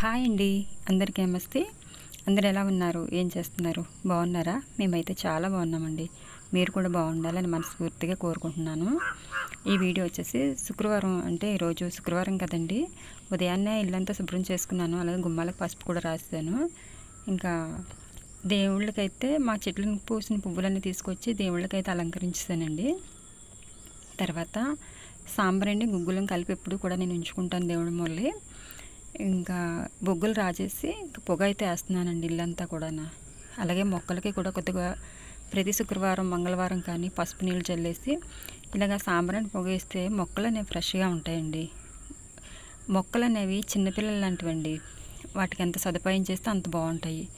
Hi అండి. అందరికీ నమస్తే. అందరు ఎలా ఉన్నారు? ఏం చేస్తున్నారు? బాగున్నారా? మేమైతే చాలా బాగున్నామండి. మీరు కూడా బాగుండాలని మనస్ఫూర్తిగా కోరుకుంటున్నాను. ఈ వీడియో వచ్చేసి శుక్రవారం అంటే ఈరోజు శుక్రవారం కదండి. ఉదయాన్నే ఇల్లంతా శుభ్రం చేసుకున్నాను. అలాగే గుమ్మాలకు పసుపు కూడా రాసాను ఇంకా దేవుళ్ళకైతే మా చెట్లను పూసిన పువ్వులన్నీ తీసుకొచ్చి దేవుళ్ళకైతే అలంకరించానండి తర్వాత సాంబార్ అండి గుగ్గులం కలిపి ఎప్పుడు కూడా నేను ఉంచుకుంటాను దేవుడి మొల్లి ఇంకా బొగ్గులు రాజేసి ఇంకా పొగ అయితే వేస్తున్నానండి ఇల్లంతా కూడా అలాగే మొక్కలకి కూడా కొద్దిగా ప్రతి శుక్రవారం మంగళవారం కానీ పసుపు నీళ్ళు చల్లేసి ఇలాగ సాంబ్రాన్ని పొగ వేస్తే మొక్కలు అనేవి ఫ్రెష్గా ఉంటాయండి. మొక్కలు అనేవి చిన్నపిల్లలు లాంటివండి. వాటికి ఎంత సదుపాయం చేస్తే అంత బాగుంటాయి.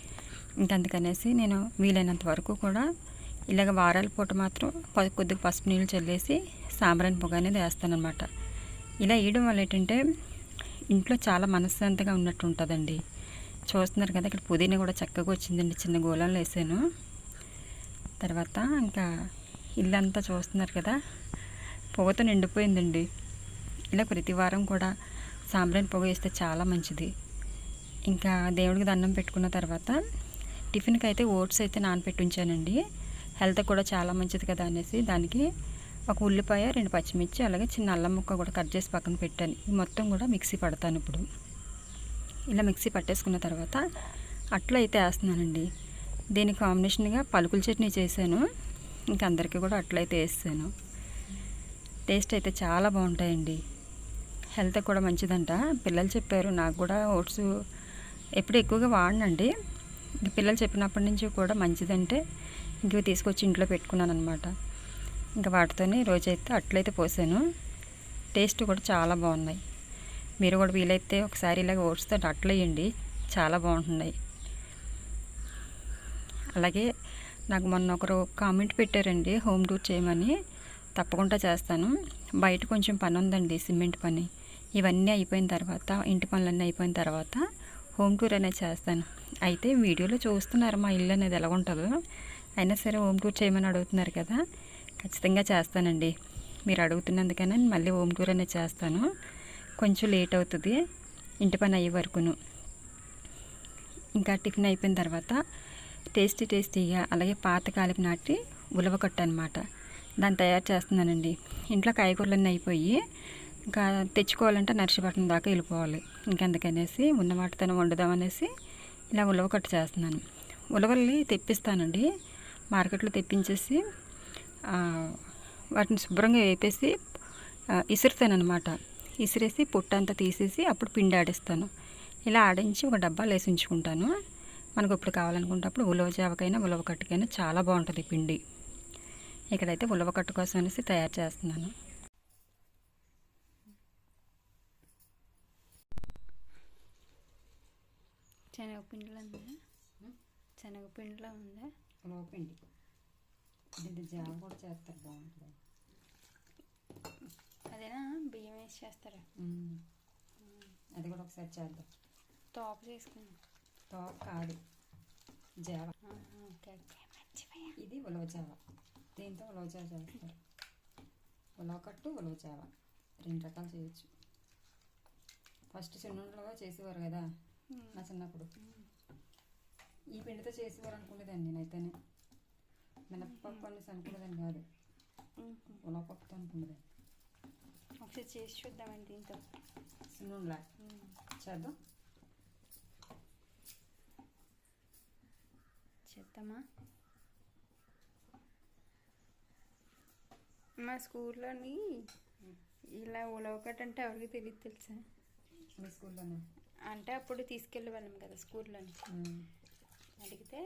ఇంకా అందుకనేసి నేను వీలైనంత వరకు కూడా ఇలాగ వారాల పూట మాత్రం ప- కొద్దిగా పసుపు నీళ్ళు చల్లేసి సాంబ్రాన్ని పొగ అనేది వేస్తానమాట ఇలా వేయడం వల్ల ఏంటంటే ఇంట్లో చాలా మనశ్శాంతిగా ఉన్నట్టు ఉంటుందండి చూస్తున్నారు కదా ఇక్కడ పుదీనా కూడా చక్కగా వచ్చిందండి. చిన్న గోళంలో వేసాను. తర్వాత ఇంకా ఇల్లంతా చూస్తున్నారు కదా పొగతో నిండిపోయిందండి. ఇలా ప్రతి వారం కూడా సాంబ్రాన్ని పొగ వేస్తే చాలా మంచిది. ఇంకా దేవుడికి దండం పెట్టుకున్న తర్వాత టిఫిన్కి అయితే ఓట్స్ అయితే నానపెట్టి ఉంచానండి. హెల్త్ కూడా చాలా మంచిది కదా అనేసి దానికి ఒక ఉల్లిపాయ రెండు పచ్చిమిర్చి అలాగే చిన్న అల్లం ముక్క కూడా కట్ చేసి పక్కన పెట్టాను. ఈ మొత్తం కూడా మిక్సీ పడతాను ఇప్పుడు. ఇలా మిక్సీ పట్టేసుకున్న తర్వాత అట్లా అయితే వేస్తున్నానండి. దీనికి కాంబినేషన్గా పలుకుల చట్నీ చేశాను. ఇంక అందరికీ కూడా అట్లయితే వేసాను టేస్ట్ అయితే చాలా బాగుంటాయండి. హెల్త్ కూడా మంచిదంట. పిల్లలు చెప్పారు నాకు కూడా ఓట్స్ ఎప్పుడు ఎక్కువగా వాడనండి. ఇంక పిల్లలు చెప్పినప్పటి నుంచి కూడా మంచిదంటే ఇంక తీసుకొచ్చి ఇంట్లో పెట్టుకున్నాను అనమాట ఇంకా వాటితోనే రోజైతే అట్లయితే పోసాను. టేస్ట్ కూడా చాలా బాగున్నాయి. మీరు కూడా వీలైతే ఒకసారి ఇలాగ ఓట్స్తో అట్లు వేయండి. చాలా బాగుంటున్నాయి. అలాగే నాకు మొన్న ఒకరు కామెంట్ పెట్టారండి హోమ్ టూర్ చేయమని. తప్పకుండా చేస్తాను. బయట కొంచెం పని ఉందండి సిమెంట్ పని. ఇవన్నీ అయిపోయిన తర్వాత ఇంటి పనులన్నీ అయిపోయిన తర్వాత హోమ్ టూర్ అనేది చేస్తాను. అయితే వీడియోలో చూస్తున్నారు మా ఇల్లు అనేది ఎలా ఉంటుందో అయినా సరే హోమ్ టూర్ చేయమని అడుగుతున్నారు కదా. ఖచ్చితంగా చేస్తానండి. మీరు అడుగుతున్నందుకనే నేను మళ్ళీ హోమ్ టూర్ అనేది చేస్తాను. కొంచెం లేట్ అవుతుంది. ఇంటి పని అయ్యే వరకును. ఇంకా టిఫిన్ అయిపోయిన తర్వాత టేస్టీ టేస్టీగా అలాగే పాత కాలిపి నాటి ఉలవకట్టు అనమాట దాన్ని తయారు చేస్తున్నానండి. ఇంట్లో కాయగూరలన్నీ అయిపోయి ఇంకా తెచ్చుకోవాలంటే నర్సీపట్నం దాకా వెళ్ళిపోవాలి. ఇంకెందుకనేసి ఉన్న వాటితో వండుదామనేసి ఇలా ఉలవకట్టు చేస్తున్నాను. ఉలవల్ని తెప్పిస్తానండి. మార్కెట్లో తెప్పించేసి వాటిని శుభ్రంగా వేపేసి ఇసురుతానమాట ఇసిరేసి పుట్టంతా తీసేసి అప్పుడు పిండి ఆడిస్తాను. ఇలా ఆడించి ఒక డబ్బాలో వేసి ఉంచుకుంటాను. మనకు ఇప్పుడు కావాలనుకున్నప్పుడు ఉలవ జావకైనా ఉలవ కట్టుకైనా చాలా బాగుంటుంది పిండి. ఇక్కడైతే ఉలవ కట్టు కోసం అనేసి తయారు చేస్తున్నాను. శనగపిండిలో ఉందా? శనగపిండిలో ఉందా? ఉలవ పిండి దీంట్లో జావ కూడా చేస్తారు బాగుంటుంది. అదేనా? బియ్యం వేసి చేస్తారా? అది కూడా ఒకసారి చేద్దాం. తోపు చేసుకుని టాప్ కాదు జావ. ఓకే ఓకే మర్చిపోయా. ఇది ఉలవ జావ. దీంతో ఉలవ జావ చేస్తారు. ఉలవ కట్టు ఉలవ జావ. రెండు రకాలు చేయొచ్చు. ఫస్ట్ చిన్నగా చేసేవారు కదా నా చిన్నప్పుడు. ఈ పిండితో చేసేవారు అనుకునేదాన్ని నేనైతేనే. మినప్పప్పు అనేసి అనుకునేదాన్ని కాదు. ఉలవ పప్పుతో అనుకునేదాన్ని ఒకసారి చేసి చూద్దామండి దీంతో చిన్నలా చేద్దాం. చేద్దామా? మా స్కూల్లోని ఇలా ఉలవకట్ అంటే ఎవరికి తెలియదు తెలుసా? మీ స్కూల్లోనే? అంటే అప్పుడు తీసుకెళ్ళే వాళ్ళం కదా స్కూల్లోని. అడిగితే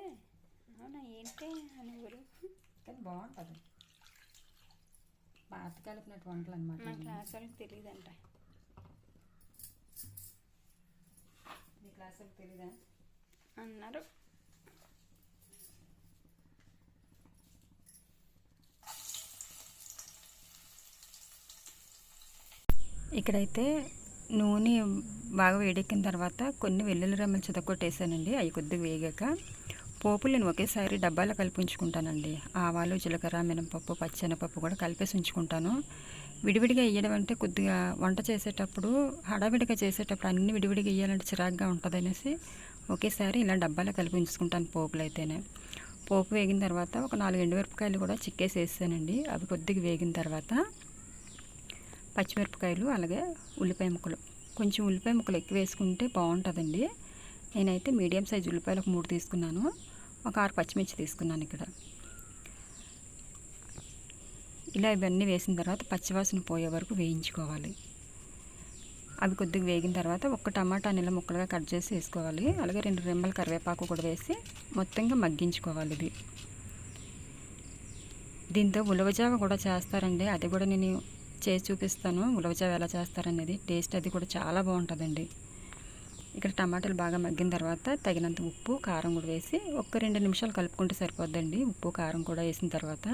అవునా ఏంటి అని ఊరు? కానీ బాగుంటుంది. పాత కలిపినట్టు వంటలు అనమాట మా క్లాస్ వాళ్ళకి తెలియదంట మీ క్లాస్ వాళ్ళకి తెలీదా? అన్నారు. ఇక్కడైతే నూనె బాగా వేడెక్కిన తర్వాత కొన్ని వెల్లుల్లి రెమ్మలు చితకొట్టేసానండి అవి కొద్దిగా వేగాక పోపులు నేను ఒకేసారి డబ్బాలో కలిపి ఉంచుకుంటానండి ఆవాలు జీలకర్ర మినపప్పు పచ్చెనపప్పు కూడా కలిపేసి ఉంచుకుంటాను. విడివిడిగా వేయడం అంటే కొద్దిగా వంట చేసేటప్పుడు హడావిడిగా చేసేటప్పుడు అన్ని విడివిడిగా వేయాలంటే చిరాగ్గా ఉంటుంది అనేసి ఒకేసారి ఇలా డబ్బాలో కలిపి ఉంచుకుంటాను పోపులు అయితేనే పోపు వేగిన తర్వాత ఒక నాలుగు ఎండుమిరపకాయలు కూడా చిక్కేసి వేసానండి అవి కొద్దిగా వేగిన తర్వాత పచ్చిమిరపకాయలు అలాగే ఉల్లిపాయ ముక్కలు. కొంచెం ఉల్లిపాయ ముక్కలు ఎక్కువ వేసుకుంటే బాగుంటుందండి. నేనైతే మీడియం సైజు ఉల్లిపాయలు ఒక మూడు తీసుకున్నాను. ఒక ఆరు పచ్చిమిర్చి తీసుకున్నాను ఇక్కడ. ఇలా ఇవన్నీ వేసిన తర్వాత పచ్చివాసన పోయే వరకు వేయించుకోవాలి. అవి కొద్దిగా వేగిన తర్వాత ఒక టమాటా నెల ముక్కలుగా కట్ చేసి వేసుకోవాలి. అలాగే రెండు రెమ్మల కరివేపాకు కూడా వేసి మొత్తంగా మగ్గించుకోవాలి ఇది. దీంతో ఉలవజావ కూడా చేస్తారండి. అది కూడా నేను చేసి చూపిస్తాను. ఉలవజావ ఎలా చేస్తారనేది. టేస్ట్ అది కూడా చాలా బాగుంటుందండి. ఇక్కడ టమాటాలు బాగా మగ్గిన తర్వాత తగినంత ఉప్పు కారం కూడా వేసి ఒక్క రెండు నిమిషాలు కలుపుకుంటే సరిపోద్దండి. ఉప్పు కారం కూడా వేసిన తర్వాత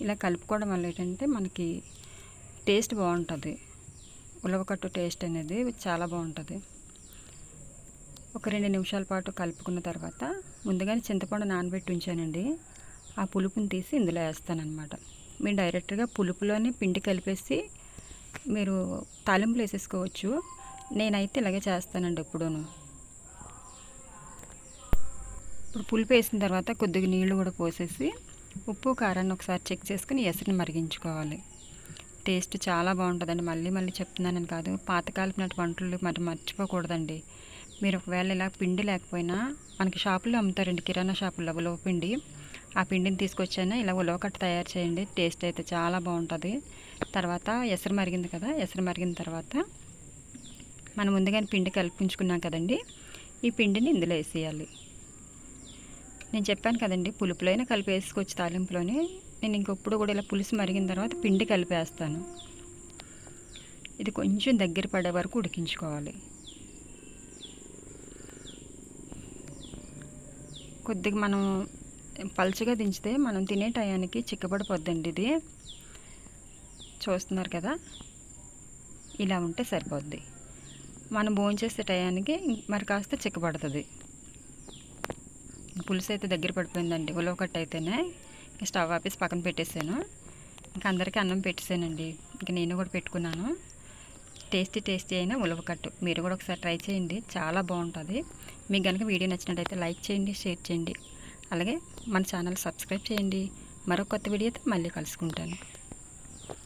ఇలా కలుపుకోవడం వల్ల ఏంటంటే మనకి టేస్ట్ బాగుంటుంది. ఉలవకట్టు టేస్ట్ అనేది చాలా బాగుంటుంది. ఒక రెండు నిమిషాల పాటు కలుపుకున్న తర్వాత ముందుగానే చింతపండు నానబెట్టి ఉంచానండి. ఆ పులుపుని తీసి ఇందులో వేస్తానన్నమాట. మీరు డైరెక్ట్గా పులుపులోనే పిండి కలిపేసి మీరు తాలింపులు వేసేసుకోవచ్చు. నేనైతే ఇలాగే చేస్తానండి ఎప్పుడూను. ఇప్పుడు పులుపు వేసిన తర్వాత కొద్దిగా నీళ్ళు కూడా పోసేసి ఉప్పు కారాన్ని ఒకసారి చెక్ చేసుకుని ఎసరిని మరిగించుకోవాలి. టేస్ట్ చాలా బాగుంటుందండి. మళ్ళీ మళ్ళీ చెప్తున్నానని కాదు. పాతకాలపు వంటలు మరి మర్చిపోకూడదండి. మీరు ఒకవేళ ఇలా పిండి లేకపోయినా మనకి షాపుల్లో అమ్ముతారండి. కిరాణా షాపుల్లో ఉలవ పిండి. ఆ పిండిని తీసుకొచ్చైనా? ఇలా ఉలవకట్ట తయారు చేయండి. టేస్ట్ అయితే చాలా బాగుంటుంది. తర్వాత ఎసరు మరిగింది కదా ఎసరు మరిగిన తర్వాత మనం ముందుగానే పిండి కల్పించుకున్నాం కదండి. ఈ పిండిని ఇందులో వేసేయాలి. నేను చెప్పాను కదండి పులుపులోనే కలిపి వేసుకొచ్చి తాలింపులోనే. నేను ఇంకొప్పుడు కూడా ఇలా పులుసు మరిగిన తర్వాత పిండి కలిపేస్తాను. ఇది కొంచెం దగ్గర పడే వరకు ఉడికించుకోవాలి. కొద్దిగా మనం పలుచగా దించితే మనం తినే టయానికి చిక్కబడిపోద్దండి ఇది. చూస్తున్నారు కదా? ఇలా ఉంటే సరిపోద్ది. మనం భోంచేసే టయానికి మరి కాస్త చిక్కబడుతుంది. పులుసు అయితే దగ్గర పడిపోయిందండి. ఉలవకట్ట అయితేనే ఇంక స్టవ్ ఆపేసి పక్కన పెట్టేశాను ఇంకా అందరికీ అన్నం పెట్టేశానండి ఇంకా నేను కూడా పెట్టుకున్నాను. టేస్టీ టేస్టీ అయిన ఉలవకట్టు. మీరు కూడా ఒకసారి ట్రై చేయండి. చాలా బాగుంటుంది. మీకు కనుక వీడియో నచ్చినట్టయితే లైక్ చేయండి షేర్ చేయండి. అలాగే మన ఛానల్ సబ్స్క్రైబ్ చేయండి. మరో కొత్త వీడియోతో మళ్ళీ కలుసుకుంటాను.